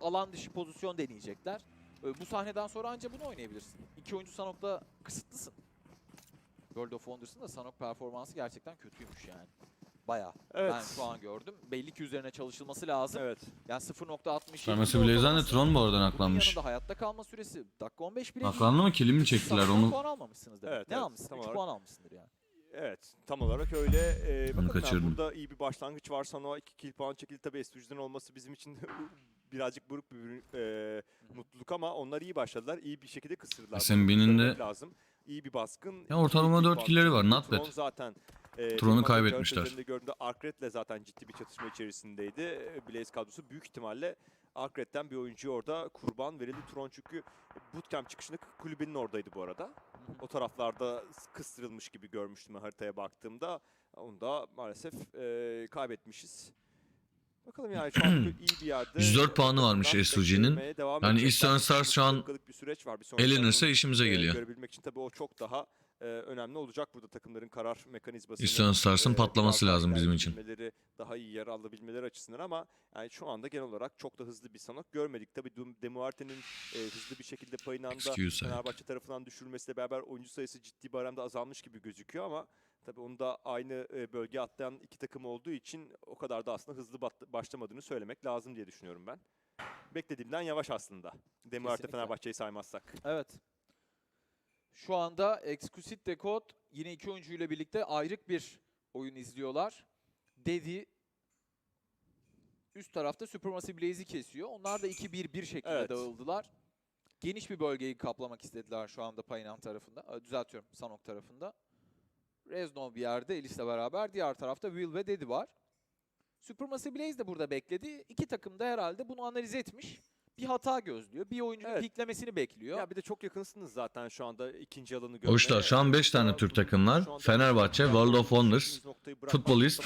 alan dışı pozisyon deneyecekler. E, bu sahneden sonra anca bunu oynayabilirsin. İki oyuncu Sanok'ta kısıtlısın. World of Wonders'ın da Sanok performansı gerçekten kötüymüş yani. Bayağı. Evet. Ben şu an gördüm. Belli ki üzerine çalışılması lazım. Evet. Yani 0.67. Farmasi ortalaması. Blaze'den de Tron bu arada Bunun naklanmış. yanında hayatta kalma süresi. Dakika 15 bile Naklandı mı? Kilim mi çektiler onu? puan almamışsınız demek. Evet, ne evet, almışsın? tam 3 olarak. puan almışsındır yani. Evet tam olarak öyle. Ee, bakalım yani kaçırdım. burada iyi bir başlangıç var. Sana 2 kill puan çekildi. Tabii Estuji'den olması bizim için birazcık buruk bir e, mutluluk ama onlar iyi başladılar. İyi bir şekilde kısırdılar. SMB'nin de- lazım. İyi bir baskın. Ya ortalama iyi kill dört puan kill'leri var, not bad. Zaten e, Tron'u kaybetmişler. gördüğümde Arkred'le zaten ciddi bir çatışma içerisindeydi. Blaze kadrosu büyük ihtimalle Arkred'den bir oyuncuyu orada kurban verildi. Tron çünkü bootcamp çıkışında kulübenin oradaydı bu arada. O taraflarda kıstırılmış gibi görmüştüm haritaya baktığımda. Onu da maalesef e, kaybetmişiz. Bakalım yani şu an iyi bir yerde. 104 puanı varmış SUG'nin. Yani. Eastern Stars şu an Dakikalık bir süreç var. Bir sonraki elenirse işimize e, geliyor. Görebilmek için tabii o çok daha e, önemli olacak burada takımların karar mekanizmasını. Eastern Stars'ın e, patlaması lazım bizim için. Daha iyi yer alabilmeleri açısından ama yani şu anda genel olarak çok da hızlı bir sanok görmedik. Tabii Demuarte'nin e, hızlı bir şekilde payından da. Fenerbahçe tarafından düşürülmesiyle beraber oyuncu sayısı ciddi bir oranda azalmış gibi gözüküyor ama tabii onu da aynı e, bölge atlayan iki takım olduğu için o kadar da aslında hızlı başlamadığını söylemek lazım diye düşünüyorum ben. Beklediğimden yavaş aslında. Kesinlikle. Fenerbahçe'yi saymazsak. Evet. Şu anda Exquisite Decode yine iki oyuncuyla birlikte ayrık bir oyun izliyorlar. Dedi üst tarafta Supermassive Blaze'i kesiyor. Onlar da 2-1-1 şeklinde Evet. dağıldılar. Geniş bir bölgeyi kaplamak istediler şu anda Paynan tarafında. Aa, Düzeltiyorum Sanok tarafında. Reznov bir yerde Elis'le beraber. Diğer tarafta Will ve Dedi var. Supermassive Blaze de burada bekledi. İki takım da herhalde bunu analiz etmiş. Bir hata gözlüyor. Bir oyuncunun Evet. piklemesini bekliyor. Ya bir de çok yakınsınız zaten şu anda ikinci alanı görmeye. Hoşlar şu an 5 tane Türk takım var. Şu anda Fenerbahçe, World of Wonders, Futbolist.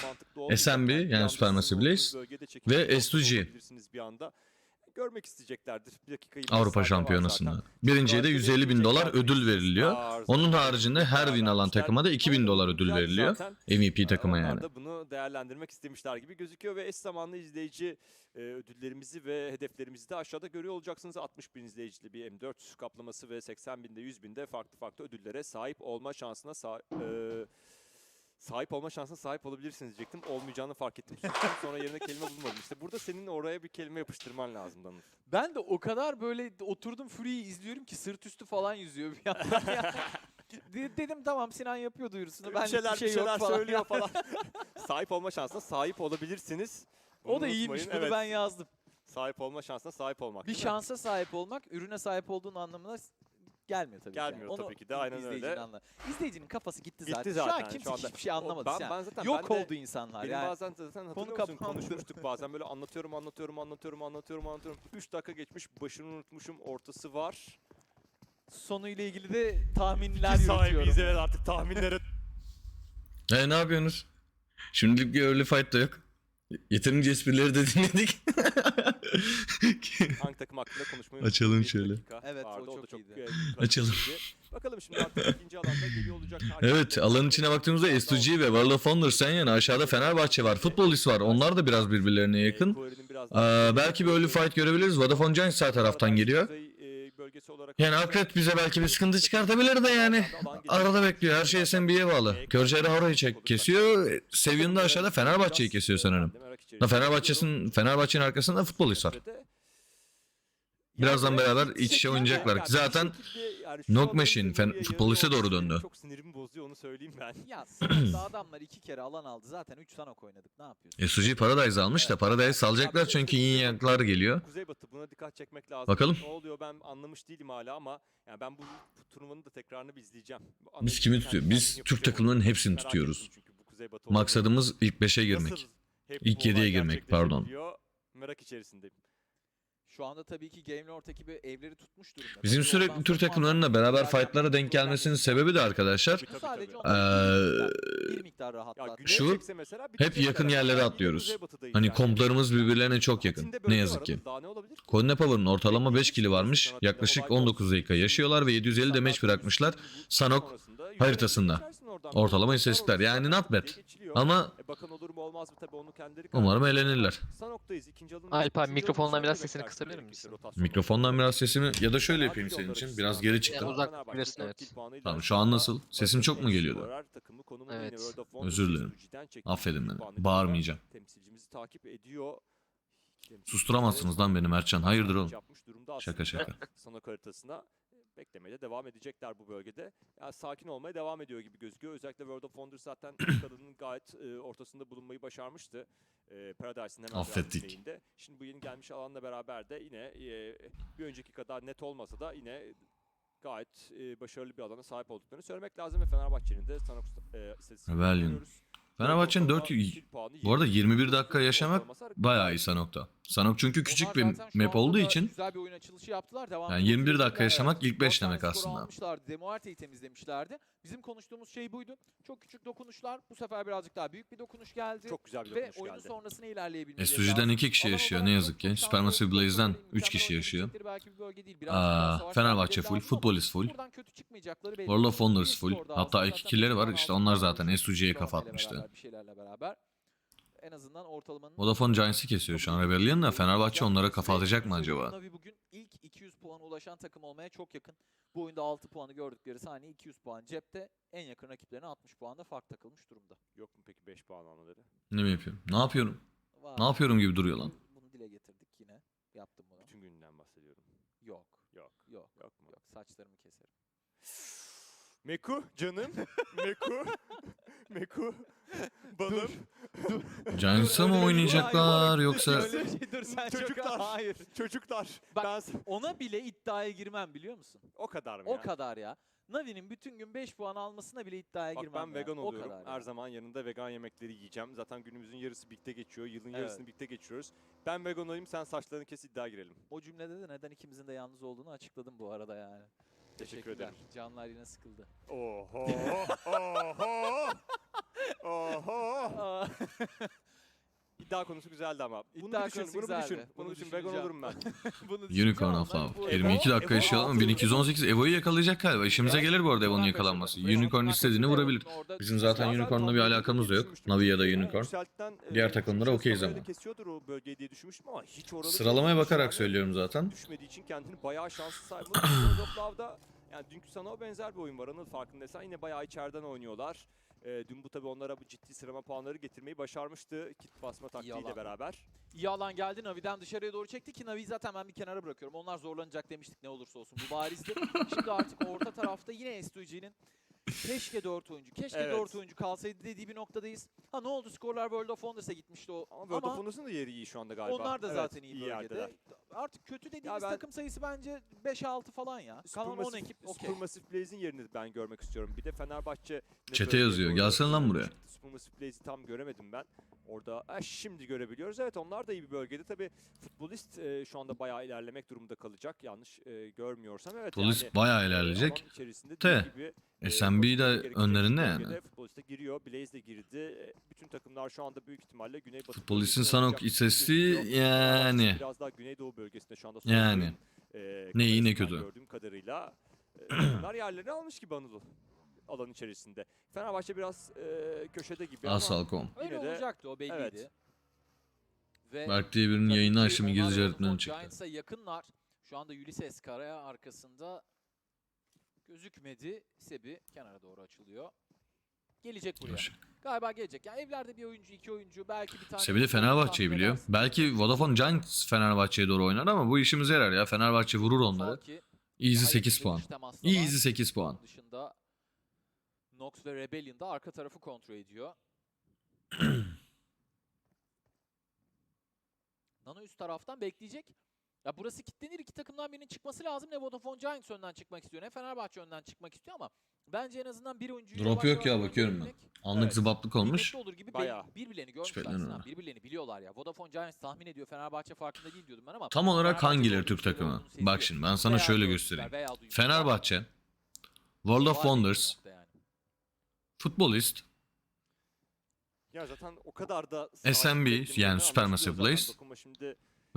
SMB yani Supermassive Blaze ve nokta S2G. Görmek isteyeceklerdir. Bir dakika Avrupa Şampiyonası'nda. Birinciye de Zaten 150 bin dolar ödül veriliyor. Onun haricinde her win alan takıma da 2000 dolar ödül veriliyor. MVP takıma yani. bunu değerlendirmek istemişler gibi gözüküyor ve eş zamanlı izleyici e, ödüllerimizi ve hedeflerimizi de aşağıda görüyor olacaksınız. 60 bin izleyicili bir M4 kaplaması ve 80 binde 100 binde farklı farklı ödüllere sahip olma şansına sa- e, sahip olma şansına sahip olabilirsiniz diyecektim. Olmayacağını fark ettim. Sonra yerine kelime bulmadım. İşte burada senin oraya bir kelime yapıştırman lazım Danıl. Ben de o kadar böyle oturdum Fury'yi izliyorum ki sırt üstü falan yüzüyor bir yandan. De- Dedim tamam Sinan yapıyor duyurusunu. bir Ben şeyler, şey bir şeyler yok falan. söylüyor falan. sahip olma şansına sahip olabilirsiniz. o da Bunu iyiymiş unutmayın. bunu Evet, ben yazdım. Sahip olma şansına sahip olmak. Bir değil mi? şansa sahip olmak ürüne sahip olduğun anlamına gelmiyor tabii ki. yani. Gelmiyor Onu tabii ki de, aynen izleyicinin öyle. anla- İzleyicinin kafası gitti, Gitti zaten. Şu zaten, an şu kimse anda. hiçbir şey anlamadı. ben- ben zaten- Yok ben de- oldu insanlar Benim yani. bazen zaten hatırlıyor musun? Konuşmuştuk bazen böyle anlatıyorum anlatıyorum anlatıyorum anlatıyorum anlatıyorum. 3 dakika geçmiş başını unutmuşum ortası var. Sonuyla ilgili de tahminler Biz yürütüyorum. evet artık tahminlere. E ne yapıyorsunuz? Şimdilik bir early fight da yok. Yeterince esprileri de dinledik. Hangi takım hakkında konuşmayı Açalım. Bir şöyle. dakika Evet, o vardı, çok iyiydi. e, Açalım. Bakalım şimdi artık ikinci alanda geliyor olacak. evet alanın içine baktığımızda S2G ve World of Wonders sen yana aşağıda Fenerbahçe var. Futbolist var. Onlar da biraz birbirlerine yakın. Ee, belki bir early fight görebiliriz. Vodafone Giants sağ taraftan geliyor. Yani Akret bize belki bir sıkıntı çıkartabilir de yani. Arada bekliyor. Her şey SNB'ye bağlı. Körceyre orayı çek kesiyor. Seviye'nin de aşağıda Fenerbahçe'yi kesiyor sanırım. Fenerbahçe'nin Fenerbahçe'nin arkasında futbolist var. Birazdan beraber iç içe oynayacaklar. Zaten fen- futboliste doğru döndü. Çok sinirimi bozuyor onu söyleyeyim ben. Ya adamlar iki kere alan aldı. Zaten 3 Sanok oynadık. Ne yapıyorsun? SUG Paradise almış da Paradise salacaklar çünkü iyi yaklar geliyor. Kuzeybatı buna dikkat çekmek lazım. Bakalım. Ne oluyor ben anlamış değilim hala ama yani ben bu, bu turnuvanın da tekrarını bir izleyeceğim. Biz kimi tutuyoruz? Biz Türk takımlarının hepsini tutuyoruz. Maksadımız ilk 5'e girmek. İlk yediye girmek, pardon. Merak içerisindeyim. Şu anda tabii ki Game Lord ekibi evleri tutmuş durumda. Bizim Tabii sürekli oradan Türk sonra takımlarıyla beraber fightlara denk gelmesinin sebebi de arkadaşlar Tabii, Bu tabii, sadece Ee, bir miktar rahatlattı. güneye Şu, hep yakın yerlere atlıyoruz. Hani yani. komplarımız birbirlerine çok yakın. Ne yazık ki. Daha ne olabilir? Ortalama 5 kili varmış. Yaklaşık 19 dakika yaşıyorlar ve 750 damage bırakmışlar Sanok haritasında. Ortalama istatistikler. Yani not bad. Ama E, bakan olur mu olmaz mı tabii onu kendileri umarım eğlenirler. Sanoktayız. İkinci alım. Alp abi, üçüncü mikrofondan biraz sesini kısabilir misin? Mikrofondan biraz sesimi ya da şöyle yapayım senin için. Biraz geri çıktım. uzak bilirsin, evet. Tamam, şu an nasıl? Sesim çok mu geliyordu? Evet. Özür dilerim. Affedin beni. Bağırmayacağım. Temsilcimizi takip ediyor. Susturamazsınız lan beni Mertcan. Hayırdır oğlum? Şaka şaka. Beklemeye de devam edecekler bu bölgede. Yani sakin olmaya devam ediyor gibi gözüküyor. Özellikle World of Wonders zaten kadının gayet e, ortasında bulunmayı başarmıştı. E, Paradise'ın hemen Affettik. Şimdi bu yeni gelmiş alanla beraber de yine e, bir önceki kadar net olmasa da yine gayet e, başarılı bir alana sahip olduklarını söylemek lazım ve Fenerbahçe'nin de Sanok e, istatistiklerini görüyoruz. Fenerbahçe'nin Ortalama 4 kill puanı Bu arada 21 29 dakika yaşamak bayağı iyi Sanok'ta. Sanok çünkü küçük bir map olduğu için güzel bir oyun açılışı yaptılar. Devam Yani ediyor. 21 dakika yaşamak ilk beş dört tane demek skor aslında. Demuarte'yi temizlemişlerdi. Bizim konuştuğumuz şey buydu. Çok küçük dokunuşlar. Bu sefer birazcık daha büyük bir dokunuş geldi. Çok güzel bir ve dokunuş oyunun geldi. sonrasına ilerleyebilmeleri SUG'den lazım. 2 kişi yaşıyor ne yazık ki. Supermassive Blaze'den oldukları, 3 kişi yaşıyor. oynayabilecekleri belki bir bölge değil. Birazcık daha Aa, Fenerbahçe full, lazım futbol ama is full. World of Wonders full. Hatta alsa iki zaten kill'leri var. İşte onlar zaten SUG'ye kafa atmıştı. Beraber, Bir şeylerle beraber. En azından ortalamanın Vodafone Giants'ı kesiyor şu an Rebellion da Fenerbahçe onlara kafa atacak mı acaba? Navi bugün ilk 200 puana ulaşan takım olmaya çok yakın. Bu oyunda 6 puanı gördükleri saniye 200 puan cepte. En yakın rakiplerine 60 puanda fark takılmış durumda. Yok mu peki 5 puan almaları? Ne mi yapıyorum? Ne yapıyorum? Var. Ne yapıyorum gibi duruyor lan. Bunu, dile getirdik yine. Yaptım bunu. Bütün gününden bahsediyorum. Yok. Yok. Yok. Yok mu? Yok. Saçlarımı keserim. Meku canım. Meku. Meku. Balım. Giants'a mı oynayacaklar yoksa Öyle şey dur sen Çocuklar. çok... Hayır. Çocuklar. Bak, ben... Ona bile iddiaya girmem biliyor musun? O kadar mı O ya? kadar ya. Navi'nin bütün gün 5 puan almasına bile iddiaya Bak girmem ben ya. vegan O oluyorum. kadar Her ya. zaman yanında vegan yemekleri yiyeceğim. Zaten günümüzün yarısı birlikte geçiyor. Yılın Evet. yarısını birlikte geçiriyoruz. Ben vegan olayım sen saçlarını kes iddia girelim. O cümlede de neden ikimizin de yalnız olduğunu açıkladım bu arada yani. Teşekkür Teşekkürler. ederim. Canlar yine sıkıldı. Oho. Oho. Oho. İddia konusu güzeldi ama. Bunu İddia bir düşün, konusu bunu bir düşün. güzeldi. Bunun Bunu için vegan düşüneceğim. olurum ben. Bunu Unicorn düşüneceğim of ama Love. bu- 22 Evo- dakika Evo yaşayalım. altı- 1218 Evo'yu yakalayacak galiba. İşimize gelir bu arada Evo'nun yakalanması. Unicorn istediğini vurabilir. Bizim zaten Unicorn'la bir alakamız da yok. Navi ya da Unicorn. Yükselt'ten, e, Diğer takımlara Chelsea okeyiz ama. kesiyordur o bölgeyi diye düşünmüştüm ama hiç oralı Sıralamaya bakarak söylüyorum zaten. Düşmediği için kendini bayağı şanslı saymalı. Love'da yani dünkü sana o benzer bir oyun var. Anıl farkındaysan yine bayağı içeriden oynuyorlar. E, dün bu tabii onlara bu ciddi sıralama puanları getirmeyi başarmıştı. Kit basma taktiğiyle alan. beraber. İyi alan geldi. Navi'den dışarıya doğru çekti ki Navi'yi zaten ben bir kenara bırakıyorum. Onlar zorlanacak demiştik ne olursa olsun. Bu barizdi. Şimdi artık orta tarafta yine S2G'nin keşke 4 oyuncu, keşke Evet. 4 oyuncu kalsaydı dediği bir noktadayız. Ha ne oldu? Skorlar World of Wonders'a gitmişti o. Ama World of Wonders'ın da yeri iyi şu anda galiba. onlar da Evet, zaten iyi, yerdeler. bölgede. Artık kötü dediğimiz ben- takım sayısı bence 5-6 falan ya. Kalan 10 Supermassive- ekip okey. Supermassive Blaze'in yerini ben görmek istiyorum. Bir de Fenerbahçe... ne Çete yazıyor. Gelsene lan buraya. Supermassive Blaze'i tam göremedim ben. Orada ha, şimdi görebiliyoruz. Evet onlar da iyi bir bölgede. Tabii futbolist e, şu anda bayağı ilerlemek durumunda kalacak. Yanlış e, görmüyorsam. Evet Polis yani, bayağı e, ilerleyecek. dediği gibi, e, SMB de önlerinde yani. Futbolist de giriyor. Blaze de girdi. E, Bütün takımlar şu anda büyük ihtimalle Güneybatı Futbolistin Sanok istatistiği yani. Biraz daha Güneydoğu bölgesinde şu anda. Yani. E, Ne iyi ne kötü. Gördüğüm kadarıyla e, takımlar yerlerini almış gibi Anadolu alan içerisinde. Fenerbahçe biraz e, köşede gibi ama Asalcom. Öyle Yine de- olacaktı o belliydi. Evet. Ve Berk diye birinin yayını açtım İngilizce öğretmeni çıktı. Giants'a yakınlar. Şu anda Ulysses Karaya arkasında gözükmedi. Sebi kenara doğru açılıyor. Gelecek buraya. Hoş. Galiba gelecek. Yani evlerde bir oyuncu, iki oyuncu, belki bir tane... Sebi de Fenerbahçe'yi biliyor. edersin. Belki Vodafone Giants Fenerbahçe'ye doğru oynar ama bu işimize yarar ya. Fenerbahçe vurur onları. Falki, Easy daha 8 yakın puan. Easy 8 puan. Dışında Nox ve Rebellion da arka tarafı kontrol ediyor. Nano üst taraftan bekleyecek. Ya burası kilitlenir. iki takımdan birinin çıkması lazım. Ne Vodafone Giants önden çıkmak istiyor ne Fenerbahçe önden çıkmak istiyor ama bence en azından bir oyuncuyu Drop yok ya, bakıyorum ben. Anlık Evet. zıbaplık olmuş. olur gibi Bayağı. birbirlerini görmüşler. Birbirlerini biliyorlar ya. Vodafone Giants tahmin ediyor. Fenerbahçe farkında değil diyordum ben ama. Tam olarak hangileri Türk takımı? Bak şimdi ben sana Veya şöyle göstereyim. Fenerbahçe, World of Wonders, yani. Futbolist, Ya zaten o kadar da SMB, yani Supermassive. Blaze.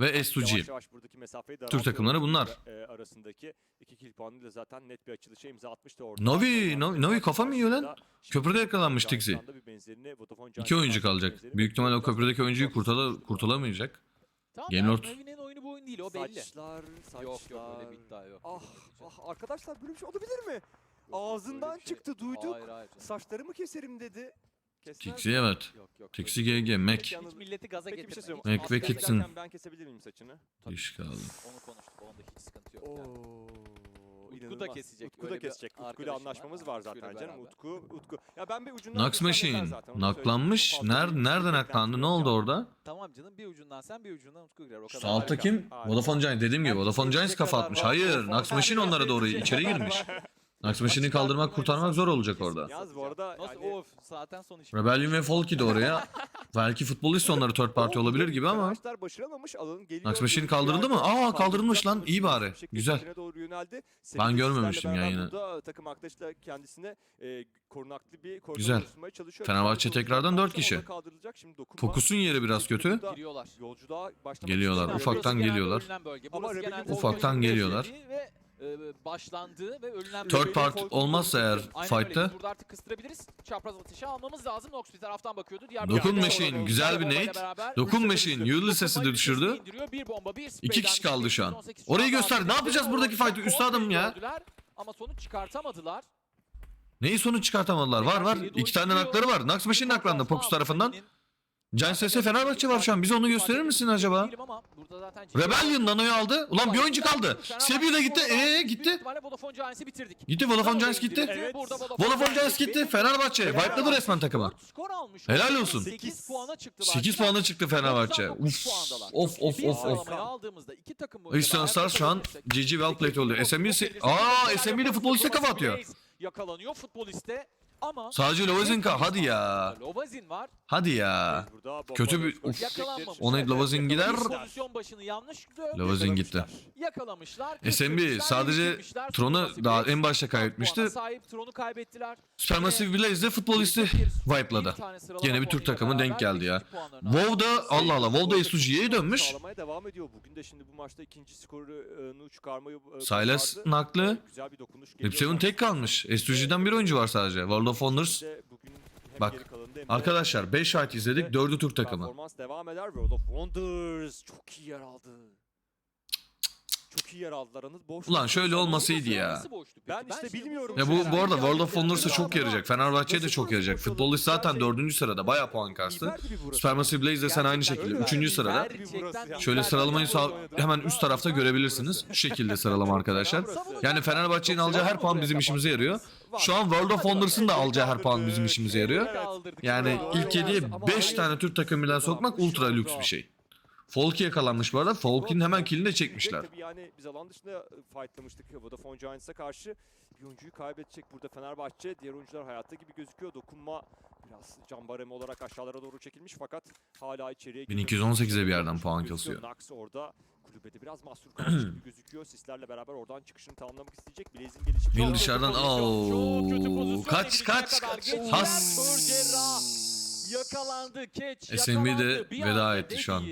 Ve S2G. Yavaş yavaş buradaki mesafeyi Türk takımları bunlar. E, arasındaki iki kill puanıyla zaten net bir açılışa imza atmıştı orada. Novi, Sonra Novi- Novi kafa mı yiyor lan? Köprüde yakalanmış Tixi. İki oyuncu kalacak. Büyük ihtimalle o köprüdeki oyuncuyu kurtula, kurtulamayacak. Tamam Gaylord. Navi'nin oyunu bu oyun değil o belli. Saçlar, saçlar. Yok yok öyle bir iddia yok. Ah, ah arkadaşlar böyle bir şey olabilir mi? Ağzından şey- çıktı duyduk. Hayır hayır. Saçlarımı keserim dedi. Kesmez Tixi mi? evet. Yok yok. Tixi GG, Mac. Hiç milleti gaza Peki bir şey getirme. söyleyeyim. Mac ve Askerde Kitson. giderken Ben kesebilir miyim saçını? Tabii. İş kaldı. Onu konuştuk. Onda hiç sıkıntı yok. yani. Utku da inanılmaz. kesecek, Utku da öyle bir kesecek. Utku ile arkadaşım var. anlaşmamız var Utku'yla zaten canım. beraber. Utku, Utku. Ya ben bir ucundan Nax tutsam yeter Machine. zaten, onu Naklanmış. söyleyeyim. Çok fazla Nerede, bir nerede beklenti naklandı? Ne yok oldu ya. orada? Tamam canım bir ucundan sen bir ucundan Utku girer. O kadar. Sağ altta Harika, kim? harika. Vodafone Giants. Dediğim gibi Vodafone Giants kafa atmış. Hayır, Nax Machine onlara doğru içeri girmiş. Nax kaldırmak, kurtarmak zor olacak orada. Yalnız bu arada Nasıl yani- of zaten son iş. Rebellion ve Folky de oraya. Belki futbolist onları third party olabilir gibi ama. Arkadaşlar başaramamış alanın geliyor. Nax kaldırıldı mı? Aa, kaldırılmış lan. İyi bari. Güzel. içine doğru yöneldi. Ben görmemiştim yayını. Burada takım arkadaşı da kendisine e, korunaklı bir koridor Güzel. oluşturmaya çalışıyor. Fenerbahçe tekrardan sonra dört kişi. Fokus'un yeri biraz kötü. Geliyorlar, ufaktan geliyorlar. Ufaktan geliyorlar. Ve e, başlandığı ve ölünen Third part olmazsa eğer fight'ta Burada artık kıstırabiliriz. Çapraz atışı almamız lazım. Nox bir taraftan bakıyordu. Diğer Dokun Machine, güzel bir nade. Dokun Machine. Ulysses'i de düşürdü. İki kişi kaldı şu an. 18 Orayı göster. Ne yapacağız buradaki fight'ı? Üstadım ya. Ama sonuç çıkartamadılar. neyi sonuç çıkartamadılar? Var var. İki tane nakları var. Nax Machine naklandı aldı tarafından. Giants vs Fenerbahçe var şu an. Bize onu gösterir misin acaba? Rebellion Nano'yu aldı. Ulan bir oyuncu kaldı. Sebi de gitti. Eee gitti. Gitti Vodafone Giants gitti. Evet. Vodafone Giants gitti. Fenerbahçe. Wipe'ladı resmen takımı. Helal olsun. 8 puana çıktılar. 8 puana çıktı Fenerbahçe. 99 Uf of of of of. Eastern Stars şu an GG well played oluyor. İse... Aa SMB de futboliste kafa atıyor. Yakalanıyor futboliste ama Sadece Lovazinka. Hadi ya. Lovazin var. Hadi ya. Kötü bir- uf. Yakalanmamış. Ona Lavazin gider. Pozisyon başını. Lavazin gitti. Yakalamışlar. SMB götürmüşler, sadece. Tron'u daha en başta kaybetmişti. Sahip Tron'u kaybettiler. Supermassive futbolisti wipe'ladı. Gene bir Türk takımı denk geldi ya. WoW da Allah Allah WoW da SUG'ye dönmüş. Devam ediyor. Bugün de şimdi bu maçta ikinci skorunu çıkarmayı e, Silas naklı. Güzel bir dokunuş geliyor. Rip 7 tek kalmış. SUG'den bir oyuncu var sadece. World of hem Bak, Arkadaşlar 5 fight izledik. 4'ü Türk takımı. Performans devam eder. World of Wonders çok iyi yer aldı. Çok iyi yer aldılar. Anıl boş. Ulan şöyle olmasıydı ya. Ben işte bilmiyorum. Ya bu bu arada World of Wonders'a çok yarayacak. Fenerbahçe'ye de çok yarayacak. Futbolist zaten 4. sırada. Bayağı puan kastı. Supermassive Blaze de sen aynı şekilde 3. sırada. Şöyle sıralamayı sağ, hemen üst tarafta görebilirsiniz. Şu şekilde sıralama arkadaşlar. Yani Fenerbahçe'nin alacağı her puan bizim işimize yarıyor. Şu an World of Wonders'ın da alacağı her puan bizim işimize yarıyor. Yani ilk 7'ye 5 tane Türk takımı birden sokmak ultra lüks bir şey. Folky yakalanmış bu arada. Folky'nin hemen killini de çekmişler. Tabii yani biz alan dışında e, fightlamıştık Vodafone Giants'a karşı. Bir oyuncuyu kaybedecek burada Fenerbahçe. Diğer oyuncular hayatta gibi gözüküyor. Dokunma biraz can baremi olarak aşağılara doğru çekilmiş fakat hala içeriye girmemiş. 1218'e bir yerden puan kasıyor. Nax orada kulübede biraz mahsur kalmış gibi gözüküyor. Sislerle beraber oradan çıkışını tamamlamak isteyecek. Blaze'in gelişi. Will dışarıdan kötü Oo, Çok kötü pozisyon. kaç kaç kaç. Has. Yakalandı keç. SMB de yakalandı. Veda etti şu an.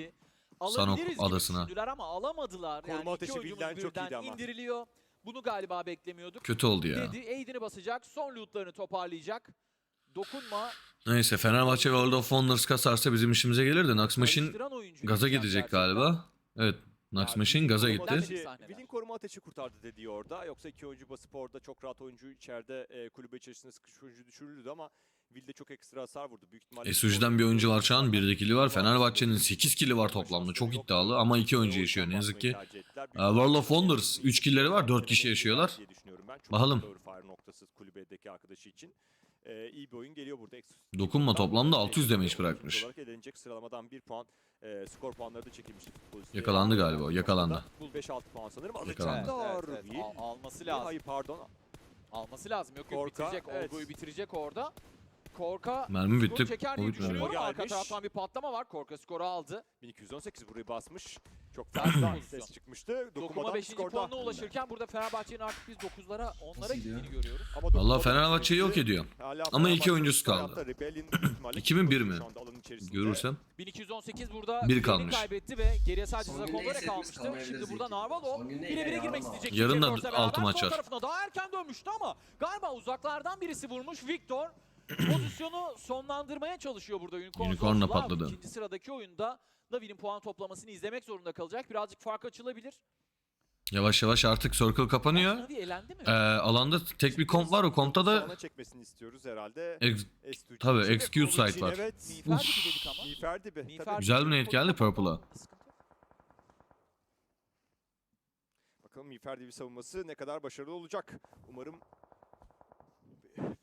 Sanok alabiliriz gibi adasına. düşündüler ama alamadılar. Koruma yani ateşi iki oyuncumuz çok birden iyiydi ama. indiriliyor. Bunu galiba beklemiyorduk. Kötü oldu ya. Dedi aidini basacak. Son lootlarını toparlayacak. Dokunma. Neyse Fenerbahçe World of Wonders kasarsa bizim işimize gelir de Nax Machine karıştıran oyuncu gaza gidecek gerçekten. galiba. Evet Nax Machine gaza koruma gitti. ateşi- Sahneler. Will'in koruma ateşi kurtardı dediği orada. Yoksa iki oyuncu basıp orada çok rahat oyuncu içeride e, kulübe içerisinde sıkışmış oyuncu düşürüldü ama Will de çok ekstra hasar vurdu. Büyük ihtimalle SUG'den bir oyuncu var şu an. 1'de kili var. Fenerbahçe'nin 8 kili var toplamda. Çok iddialı ama 2 oyuncu yaşıyor ne yazık ki. Ee, World of Wonders 3 killleri var. 4 kişi yaşıyorlar. Bakalım. Ee, iyi bir oyun geliyor burada. Dokunma toplamda Ee, 600 damage oyuncu bırakmış. olarak sıralamadan 1 puan. E, skor puanları da çekilmişti. Yakalandı galiba o, yakalandı. Bu 5-6 puan sanırım. Yakalandı. Evet, evet. Al- alması lazım. Hayır pardon. Alması lazım. Yok yok Korka, bitirecek. evet. Olgu'yu bitirecek orada. Korka Mermi bitti. çeker O diye bitmedi. düşünüyorum. Gelmiş. Arka taraftan bir patlama var. Korka skoru aldı. 1218 burayı basmış. Çok fazla ses çıkmıştı. Dokuma Dokumadan 5. skorda. puanına ulaşırken burada Fenerbahçe'nin artık biz 9'lara 10'lara Nasıl gidiyor? gittiğini görüyoruz. Ama Valla da Fenerbahçe'yi yok ediyor. Hala Ama iki oyuncusu kaldı. tarafta Rebellion İki mi, bir şu mi? anda alanın içerisinde. Görürsem. 1218 burada Bir birini kalmış. kaybetti ve geriye sadece Son gün Zakondore neyse biz kalmıştı. kalmayabiliriz Şimdi burada. Narvalo Son bire bire girmek ama. isteyecek. Yarın da J-Force'la altı maç sol var. tarafına daha erken dönmüştü ama galiba uzaklardan birisi vurmuş. Victor pozisyonu sonlandırmaya çalışıyor burada Unicorn Unicorn'la patladı. İkinci sıradaki oyunda Navi'nin puan toplamasını izlemek zorunda kalacak. Birazcık fark açılabilir. Yavaş yavaş artık circle kapanıyor. Navi elendi mi? Ee, alanda tek bir komp var. O kompta da çekmesini istiyoruz herhalde. ex- S2G tabii, için, site var. Evet. Tabii. Güzel bir net geldi Purple'a. Bakalım Miğfer dibi savunması ne kadar başarılı olacak. Umarım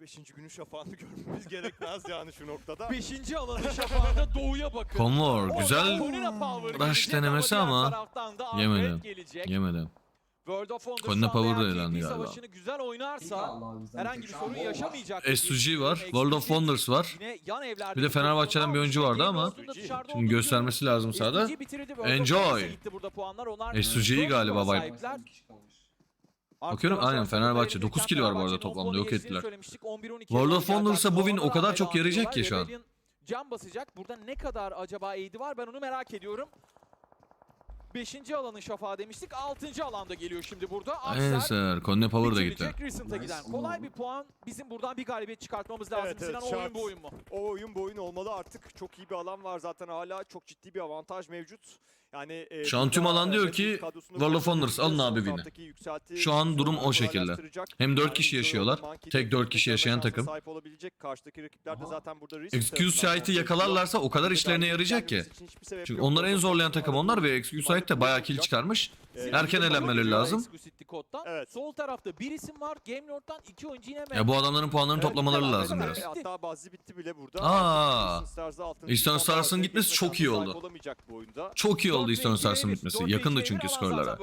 5. günün şafağını görmemiz gerekmez yani şu noktada. Beşinci alanın şafağında doğuya bakın. Oradan güzel rush denemesi ama taraftan da yemedi. Ahmet gelecek. yemedi. World of anda Power da elendi galiba. savaşını güzel oynarsa herhangi bir sorun yaşamayacak. S2G var. World of Wonders var. Bir de Fenerbahçe'den bir oyuncu vardı ama Şimdi göstermesi lazım sahada. Enjoy. S2G'yi galiba Vibe. Bakıyorum, aynen, Fenerbahçe. Dokuz kill var bu arada toplamda, yok ettiler. World of Wonders'a bu win o kadar çok yarayacak ki şu an. Can basacak. Burada ne kadar acaba aid'i var ben onu merak ediyorum. Beşinci alanın şafağı demiştik. Altıncı alanda geliyor şimdi burada. Enser. Conne Power da gitti. Recent'a giden. Kolay bir puan. Bizim buradan bir galibiyet çıkartmamız lazım. Evet, evet, Sinan o oyun bu oyun mu? O oyun bu oyun olmalı artık. Çok iyi bir alan var zaten hala. Çok ciddi bir avantaj mevcut. Yani e, Şu an tüm alan diyor ki, World of Wonders, alın abi yükselti Şu an durum o şekilde. Hem 4 Yani kişi yaşıyorlar. Tek de 4 kişi yaşayan takım. Sahip olabilecek. Karşıdaki rakipler de Aha. zaten burada risk Excuse site'i yakalarlarsa o kadar işlerine yarayacak ki. Çünkü onları en zorlayan takım onlar ve Excuse Site de bayağı kill çıkarmış. Ee, Erken elenmeleri lazım. Evet. Sol tarafta bir isim var. Game Lord'dan iki oyuncu yine Ya bu adamların puanlarını Evet, toplamaları lazım biraz. Hatta bazı bitti bile burada. Aa, Eastern Stars'ın gitmesi çok iyi oldu. Çok iyi oldu Stars'ın birebir. bitmesi. Yakındı çünkü skorlara.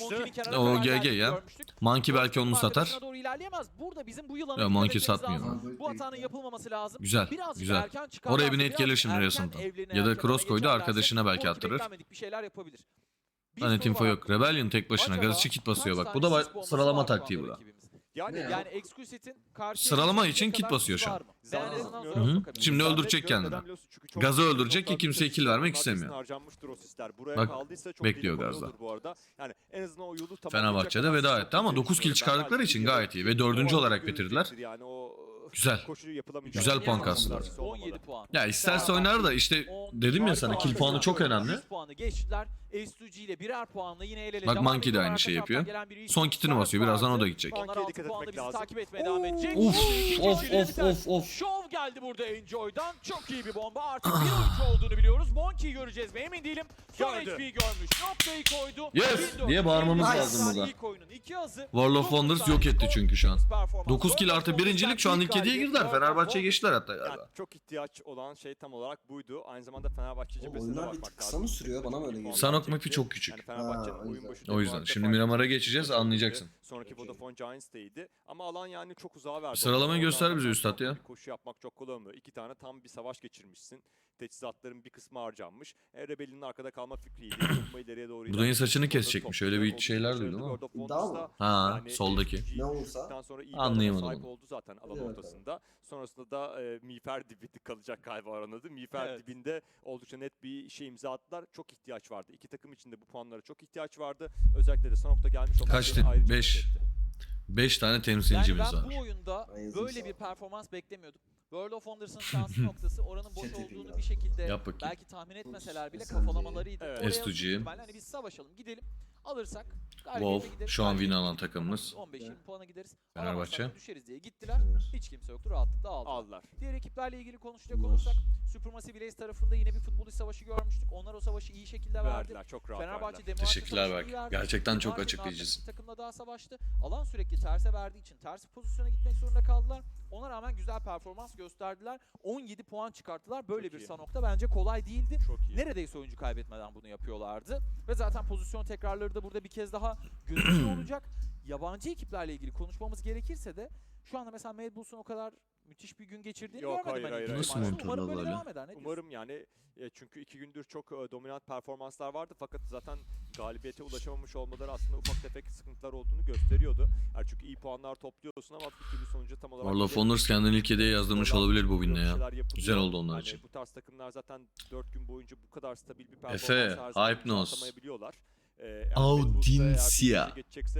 Monkey'nin kenara O GG ya. görmüştük. Monkey belki onu satar. arkadaşına doğru ilerleyemez. Burada bizim bu yılanı Ya Monkey satmıyor. Bu hatanın yapılmaması lazım. Güzel, güzel. Oraya bir net gelir şimdi evlerine, Ya da cross koydu, arkadaşına belki attırır. beklenmedik bir şeyler yapabilir. Bir Lanet soru info yok. Rebellion tek başına gazı kit basıyor bak. Bu da sıralama taktiği bu da. Yani, Ne? Yani Exquisite'in karşı Sıralama için kit basıyor şu an. Ben en azından Hı hı. Şimdi öldürecek kendini. Gazı öldürecek ki kimseye kill vermek istemiyor. Bak, kaldıysa çok bekliyor gazda. olur bu arada. Yani en azından o yolu tamamlayacak Fenerbahçe'de veda etti ama iyi 9 kill çıkardıkları için gayet iyi ve dördüncü olarak bitirdiler. görecektir Yani o Güzel. Güzel puan kastılar. azından 17 puan. Ya isterse oynar da işte dedim ya sana kill puanı çok önemli. 100 puanı geçtiler. S2G ile birer puanla yine el ele Bak Monkey de aynı şey yapıyor. Son kitini basıyor. Birazdan o da gidecek. Monkey'e 6 dikkat etmek lazım. takip etmeye devam edecek. Uf, of, of, of, of. Şov geldi burada Enjoy'dan. Çok iyi bir bomba. Artık bir oyuncu olduğunu biliyoruz. Monkey'i göreceğiz mi emin değilim. Son. HP'yi görmüş. Noktayı koydu. Yes 1400 diye bağırmamız lazım burada. World of Wonders yok etti çünkü şu an. performans. 9 kill artı birincilik şu an ilk 7'ye galibiyet. girdiler. Fenerbahçe'ye geçtiler hatta galiba. çok ihtiyaç olan şey tam olarak buydu. Aynı zamanda Fenerbahçe cephesine oyunlar bir bakmak tık kısa lazım. mı sürüyor? Bana mı öyle geliyor? Sanok map'i çok küçük. O yüzden. Şimdi Miramar'a geçeceğiz, anlayacaksın. Sonraki. Vodafone Giants'teydi. Ama alan yani çok uzağa verdi. Sıralamayı göster bize üstad ya. Koşu yapmak çok kolay olmuyor. İki tane tam bir savaş geçirmişsin. Teçhizatların bir kısmı harcanmış. E, Rebelli'nin arkada kalma fikriyle tutma ileriye doğru Budayın saçını kesecekmiş. Öyle bir şeyler duydum ama. İddia mı? Ha, yani soldaki. Ne olursa? Anlayamadım sahip onu. oldu zaten alan ortasında. Sonrasında da e, Miğfer dibi kalacak galiba aranada. Miğfer Evet. dibinde oldukça net bir işe imza attılar. Çok ihtiyaç vardı. İki takım için de bu puanlara çok ihtiyaç vardı. Özellikle de son nokta gelmiş olmak Kaçtı? ayrıca Beş. mutlu etti. 5 tane Yani temsilcimiz ben var. bu oyunda böyle bir performans beklemiyordum. World of Wonders'ın şanslı noktası oranın boş olduğunu bir şekilde Yap bakayım. belki tahmin etmeseler bile kafalamalarıydı. Evet. Oraya S2G. büyük ihtimalle Hani biz savaşalım gidelim alırsak galibiyete Wolf, şu an win alan takımımız. 15-20 puana gideriz. Fenerbahçe. Düşeriz diye gittiler. Hiç kimse yoktu rahatlıkla aldılar. Aldılar. Diğer ekiplerle ilgili konuşacak olursak Supermassive Blaze tarafında yine bir futbolist savaşı görmüştük. Onlar o savaşı iyi şekilde verdi. Verdiler. Çok rahat Fenerbahçe verdiler. Teşekkürler Berk. Gerçekten çok açıklayıcısın. takımla daha savaştı. Alan sürekli terse verdiği için ters pozisyona gitmek zorunda kaldılar. Ona rağmen güzel performans gösterdiler. 17 puan çıkarttılar. Böyle Çok bir sanokta bence kolay değildi. Çok iyi. Neredeyse oyuncu kaybetmeden bunu yapıyorlardı. Ve zaten pozisyon tekrarları da burada bir kez daha görüntülü olacak. Yabancı ekiplerle ilgili konuşmamız gerekirse de şu anda mesela Mad Bulls'un o kadar müthiş bir gün geçirdiğini Yok, görmedim hayır, ben hayır. Nasıl maçta. Umarım böyle devam eder. Ne? Umarım yani e, çünkü iki gündür çok e, dominant performanslar vardı fakat zaten galibiyete ulaşamamış olmaları aslında ufak tefek sıkıntılar olduğunu gösteriyordu. Yani çünkü iyi puanlar topluyorsun ama bir türlü sonuca tam olarak gidemiyorsun. Honors kendini ilk hediye yazdırmış olabilir bu bir winle ya. Güzel oldu onlar Hani için. Bu tarz takımlar zaten 4 gün boyunca bu kadar stabil bir performans Efe, her zaman Hypnos. Audiencia.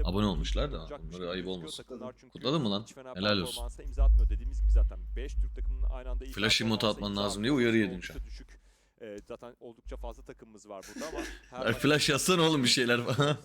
Abone olmuşlar da, gibi ayıp olmasın. Kutladın mı lan? Helal olsun. performansa imza atmıyor. Dediğimiz gibi zaten 5 Türk takımının aynı anda iyi Flash emote atman lazım diye uyarı yedim şu an. Ee, zaten oldukça fazla takımımız var burada ama Flash yazsana oğlum bir şeyler falan.